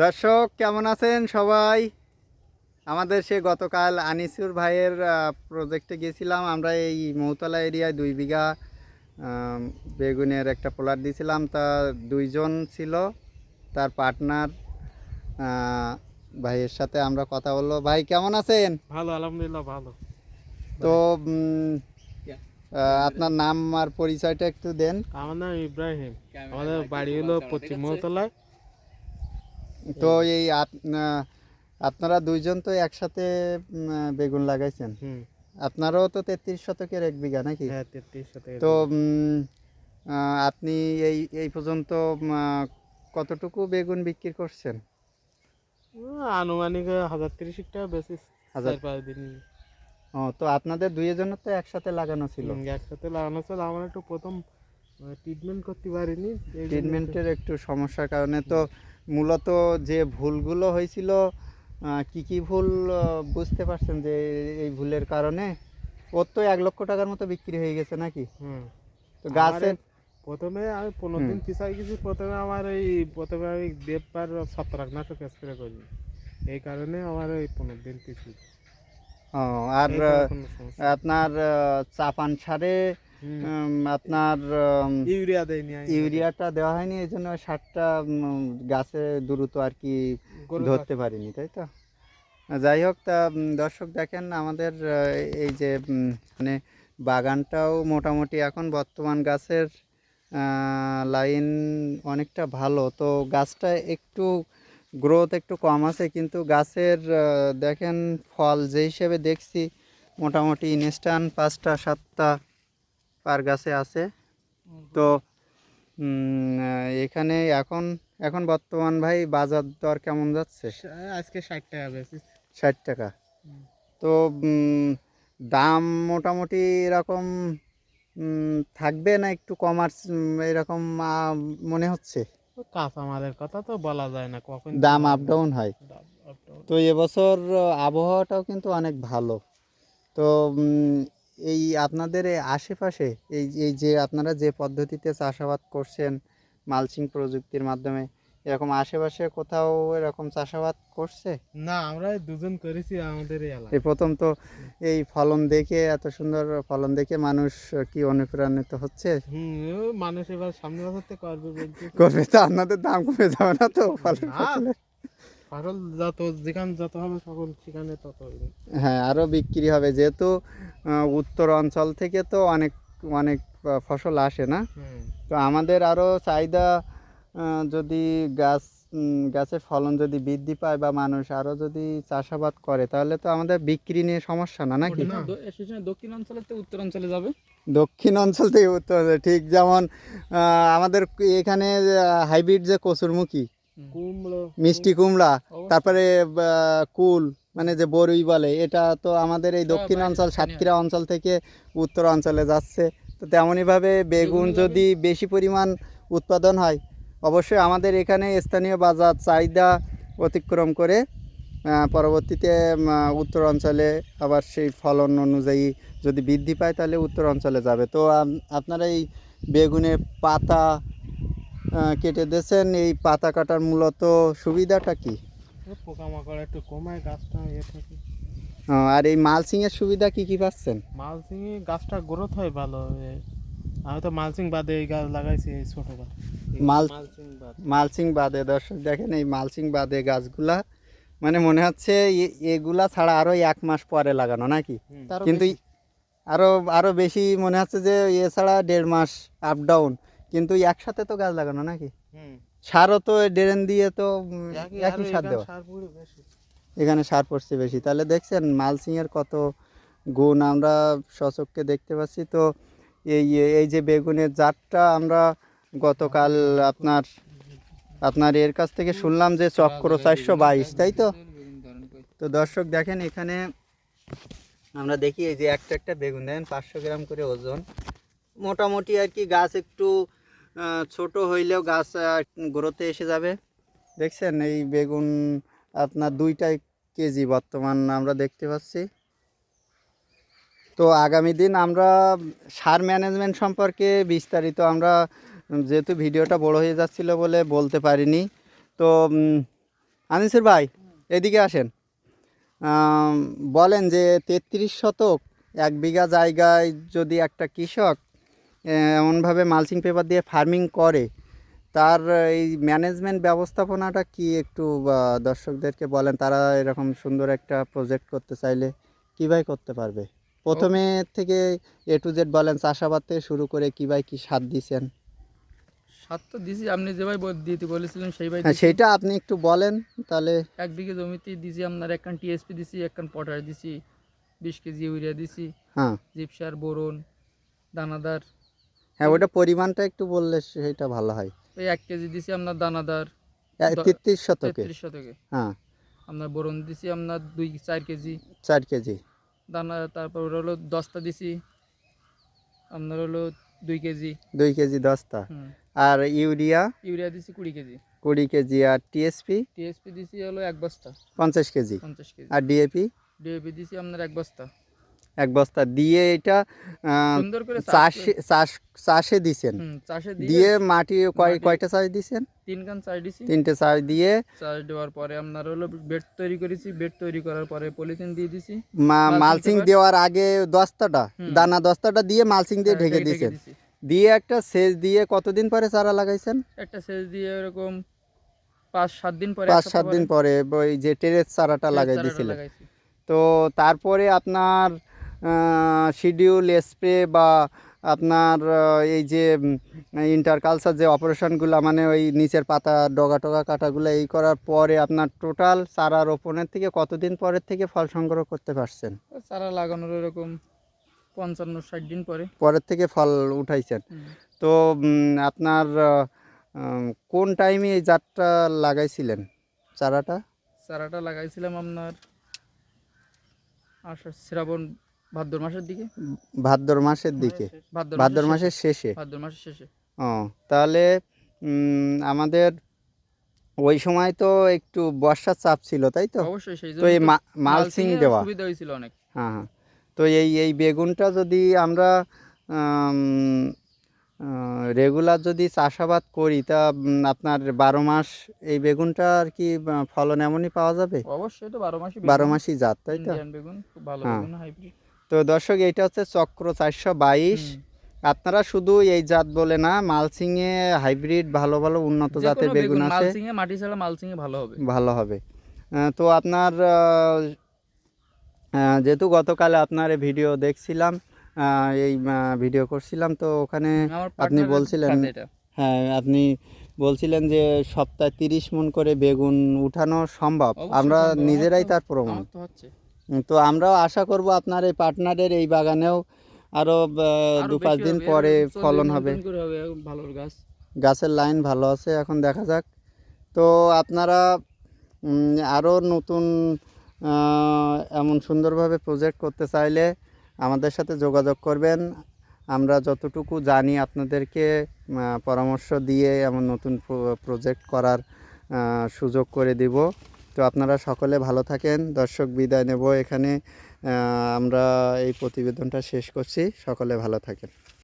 দর্শক কেমন আছেন সবাই? আমাদের সে গতকাল আনিসুর ভাইয়ের প্রজেক্টে গিয়েছিলাম। আমরা এই মৌতলা এরিয়ায় দুই বিঘা বেগুনের একটা প্লট দিয়েছিলাম। তা দুইজন ছিল তার পার্টনার ভাইয়ের সাথে আমরা কথা বলল। ভাই কেমন আছেন? ভালো আলহামদুলিল্লাহ ভালো। তো আপনার নাম আর পরিচয়টা একটু দেন। আমার নাম ইব্রাহিম। আমাদের বাড়ি হলো পশ্চিম মহতলায় তো এই আপনারা দুইজন তো একসাথে বেগুন লাগাইছেন। আপনারও তো তেত্রিশ শতকের এক বিঘা নাকি? হ্যাঁ তেত্রিশ তো আপনি এই এই পর্যন্ত কতটুকু বেগুন বিক্রি করছেন? আনুমানিক হাজার তিরিশ টাকা বেশি হাজার পাঁচ দিন ও তো আপনাদের দুইজনের তো একসাথে লাগানো ছিল। একসাথে লাগানো ছিল। আমার একটু প্রথম ট্রিটমেন্ট করতে পারিনি। ট্রিটমেন্টের একটু সমস্যার কারণে তো মূলত যে ভুলগুলো হয়েছিল কি কি ভুল বুঝতে পারছেন যে এই ভুলের কারণে? ওর তো এক লক্ষ টাকার মতো বিক্রি হয়ে গেছে নাকি? হুম। তো গাছের প্রথমে আমি পনেরো দিন পিছাই গেছি প্রথমে আমার এই প্রথমে আমি দেববার ছত্রাকনাশক স্প্রে করি এই কারণে আমার ওই পনেরো দিন পিছু ও, আর আপনার চাপান সারে আপনার ইউরিয়া দেয়নি ইউরিয়াটা দেওয়া হয়নি এই জন্য সারটা গাছে দ্রুত আর কি ধরতে পারিনি তাই তো? যাই হোক তা দর্শক দেখেন আমাদের এই যে মানে বাগানটাও মোটামুটি এখন বর্তমান গাছের লাইন অনেকটা ভালো। তো গাছটা একটু গ্রোথ একটু কম আছে কিন্তু গাছের দেখেন ফল যে হিসেবে দেখছি মোটামুটি ইনস্ট্যান্ট পাঁচটা সাতটা পার গাছে আছে। তো এখানে এখন এখন বর্তমান ভাই বাজার দর কেমন যাচ্ছে? আজকে ষাট টাকা বেশি ষাট টাকা। তো দাম মোটামুটি এরকম থাকবে না একটু কমার্স এরকম মনে হচ্ছে? কাঁচা মালের কথা তো বলা যায় না কখন দাম আপ ডাউন হয়। তো এবছর আবহাওয়াটাও কিন্তু অনেক ভালো। তো এই আপনাদের আশেপাশে এই এই যে আপনারা যে পদ্ধতিতে চাষাবাদ করছেন মালচিং প্রযুক্তির মাধ্যমে এরকম আশেপাশে কোথাও এরকম চাষাবাদ করছে? না আমরা দুজন করেছি আমাদের এই এলাকায়। প্রথম তো এই ফলন দেখে এত সুন্দর ফলন দেখে মানুষ কি অনুপ্রাণিত হচ্ছে? মানুষ এবার সামনে বছর করবে করবে তো আপনাদের দাম কমে যাবে না তো ফলন। ফসল যত যেখানে যত হবে সকল সেখানে তত হ্যাঁ আরও বিক্রি হবে। যেহেতু উত্তর অঞ্চল থেকে তো অনেক অনেক ফসল আসে না। তো আমাদের আরও চাহিদা যদি গাছ গাছের ফলন যদি বৃদ্ধি পায় বা মানুষ আরও যদি চাষাবাদ করে তাহলে তো আমাদের বিক্রি নিয়ে সমস্যা না নাকি? না। দক্ষিণ অঞ্চলে তো উত্তর অঞ্চলে যাবে। দক্ষিণ অঞ্চল থেকে উত্তর অঞ্চল, ঠিক যেমন আমাদের এখানে হাইব্রিড যে কচুরমুখী মিষ্টি কুমড়া। তারপরে কুল মানে যে বরুই বলে এটা তো আমাদের এই সব দক্ষিণ অঞ্চল সাতক্ষীরা অঞ্চল থেকে উত্তর অঞ্চলে যাচ্ছে। তো তেমনইভাবে বেগুন বেগুন যদি বেশি পরিমাণ উৎপাদন হয় অবশ্যই আমাদের এখানে স্থানীয় বাজার চাহিদা অতিক্রম করে পরবর্তীতে উত্তর অঞ্চলে আবার সেই ফলন অনুযায়ী যদি বৃদ্ধি পায় তাহলে উত্তর অঞ্চলে যাবে। তো আপনারা এই বেগুনের পাতা কেটে দিয়েছেন। এই পাতা কাটার মূলত সুবিধাটা কি? পোকামাকড় একটু কমায় গাছটা ইয়ে থাকে। আর এই মালসিংয়ের সুবিধা কি কি পাচ্ছেন? মালচিং গাছটা গ্রোথ হয় ভালো আমি তো মালচিং বাদে এই গাছ লাগাইছি এই ছোট গাছ মাল- মালচিং বাদ। মালচিং বাদে দর্শক দেখেন এই মালচিং বাদে গাছগুলা মানে মনে হচ্ছে এগুলা ছাড়া আরও এক মাস পরে লাগানো নাকি? কিন্তু আরও আরও বেশি মনে হচ্ছে যে এছাড়া দেড় মাস আপ ডাউন কিন্তু একসাথে তো গাছ লাগানো নাকি? সারও তো ড্রেন দিয়ে তো একই সার দেওয়া। এখানে সার পড়ছে বেশি। তাহলে দেখছেন মালচিংয়ের কত গুণ আমরা সচককে দেখতে পাচ্ছি। তো এই এই যে বেগুনের জাতটা আমরা গতকাল আপনার আপনার এর কাছ থেকে শুনলাম যে চক্র চারশো বাইশ তাই তো? তো দর্শক দেখেন এখানে আমরা দেখি এই যে একটা একটা বেগুন। দেখেন পাঁচশো গ্রাম করে ওজন। মোটামুটি আর কি গাছ একটু ছোট হইলেও গাছ গ্রোথে এসে যাবে। দেখছেন এই বেগুন আপনার দুইটাই কেজি বর্তমান আমরা দেখতে পাচ্ছি। তো আগামী দিন আমরা সার ম্যানেজমেন্ট সম্পর্কে বিস্তারিত আমরা যেহেতু ভিডিওটা বড় হয়ে যাচ্ছিল বলে বলতে পারিনি, তো আনিসুর ভাই, এদিকে আসেন। বলেন যে তেত্রিশ শতক এক বিঘা জায়গায় যদি একটা কৃষক এমনভাবে মালচিং পেপার দিয়ে ফার্মিং করে তার এই ম্যানেজমেন্ট ব্যবস্থাপনাটা কি একটু দর্শকদেরকে বলেন তারা এরকম সুন্দর একটা প্রজেক্ট করতে চাইলে কীভাবে করতে পারবে? প্রথমে থেকে এ টু জেড বলেন চাষাবাদ থেকে শুরু করে কীভাবে কী সার দিছেন? সাত তো দিছি আপনি যে ভাই দিতে বলেছিলেন সেই ভাই হ্যাঁ। সেইটা আপনি একটু বলেন তাহলে এক বিঘে জমিতে দিছি আপনার একখান টিএসপি দিছি একখান পটাশ দিছি বিশ কেজি ইউরিয়া দিছি হ্যাঁ। জিপসার বোরন দানাদার হ্যাঁ ওটা পরিমাণটা একটু বললে সেটা ভালো হয়। ওই এক কেজি দিছি আপনার দানাদার। তেত্রিশ শতকে? তেত্রিশ শতকে। হ্যাঁ। আপনার বোরন দিছি আপনার দুই চার কেজি। চার কেজি। দানা তারপর হলো দশটা দিছি। আপনার হলো দুই কেজি। দুই কেজি দশটা আর ইউরিয়া? ইউরিয়া দিছি কুড়ি কেজি। কুড়ি কেজি। আর টিএসপি? টিএসপি দিছি হলো এক বস্তা। পঞ্চাশ কেজি। পঞ্চাশ কেজি। আর ডিএপি? ডিএপি দিছি আপনার এক বস্তা। এক বস্তা দিয়ে এটা চাষ চাষে চাষ চাষে দিছেন। দিয়ে মাটি কয়টা চাষ দিছেন? তিন কান চাষ দিছি। তিনটে চাষ দিয়ে চাষ দেওয়ার পরে আপনার হলো বেড তৈরি করেছি বেড তৈরি করার পরে পলিথিন দিয়ে দিছি। মা- মালচিং মালচিং পেপার? দেওয়ার আগে হুম। দানা দশটাটা দিয়ে মালচিং দিয়ে হ্যাঁ, ঢেকে দিয়েছেন দিয়ে একটা সেচ দিয়ে কতদিন পরে চারা লাগাইছেন? একটা সেচ দিয়ে এরকম পাঁচ সাত দিন পরে পাঁচ সাত দিন পরে ওই যে টেরেস চারাটা লাগাই দিয়েছিলেন তো তারপরে আপনার শিডিউল স্প্রে বা আপনার এই যে ইন্টারকালচার যে অপারেশনগুলো মানে ওই নিচের পাতা ডগা টগা কাটাগুলো এই করার পরে আপনার টোটাল চারা রোপণের থেকে কতদিন পরের থেকে ফল সংগ্রহ করতে পারছেন? চারা লাগানোর এরকম পঞ্চান্ন ষাট দিন পরে। পরের থেকে ফল উঠাইছেন। তো আপনার কোন টাইমে এই জাতটা লাগাইছিলেন চারাটা? চারাটা লাগাইছিলাম আপনার আষাঢ় শ্রাবণ ভাদ্র মাসের দিকে? ভাদ্র মাসের দিকে। ভাদ্র মাসের শেষে। ভাদ্র মাসের শেষে। ও তাহলে আমাদের ওই সময় তো একটু বর্ষার চাপ ছিল তাই তো? অবশ্যই সেই তো এই জন্য মা- মালচিং মালচিংয়ের দেওয়া। সুবিধা হয়েছিল অনেক। হ্যাঁ হ্যাঁ। তো এই এই বেগুনটা যদি আমরা রেগুলার যদি চাষাবাদ করি তা আপনার বারো মাস এই বেগুনটা আর কি ফলন এমনই পাওয়া যাবে? অবশ্যই তো বারো মাসই বারো মাসই জাত তাই তো? বেগুন খুব ভালো হ্যাঁ। বেগুন হাইব্রিড। তো দর্শক এটা হচ্ছে চক্র চারশো বাইশ। আপনারা শুধু এই জাত বলে না মালচিংয়ে হাইব্রিড ভালো ভালো উন্নত জাতের বেগুন আছে। এ মাটি ছাড়া মালচিং এ ভালো হবে। ভালো হবে। তো আপনার যেহেতু গতকাল আপনার ভিডিও দেখছিলাম এই ভিডিও করছিলাম তো ওখানে আপনি বলছিলেন হ্যাঁ আপনি বলছিলেন যে সপ্তাহে তিরিশ মন করে বেগুন উঠানো সম্ভব। আমরা নিজেরাই তার প্রমাণ। হচ্ছে। তো আমরাও আশা করব আপনার এই পার্টনারের এই বাগানেও আরও আরও দু পাঁচ দিন পরে ফলন হবে। ভালো গাছ। গাছের লাইন ভালো আছে এখন দেখা যাক। তো আপনারা আরও নতুন এমন সুন্দরভাবে প্রজেক্ট করতে চাইলে আমাদের সাথে যোগাযোগ করবেন। আমরা যতটুকু জানি আপনাদেরকে পরামর্শ দিয়ে এমন নতুন প্রজেক্ট করার সুযোগ করে দিব। তো আপনারা সকলে ভালো থাকেন। দর্শক বিদায় নেব এখানে। আমরা এই প্রতিবেদনটা শেষ করছি। সকলে ভালো থাকেন।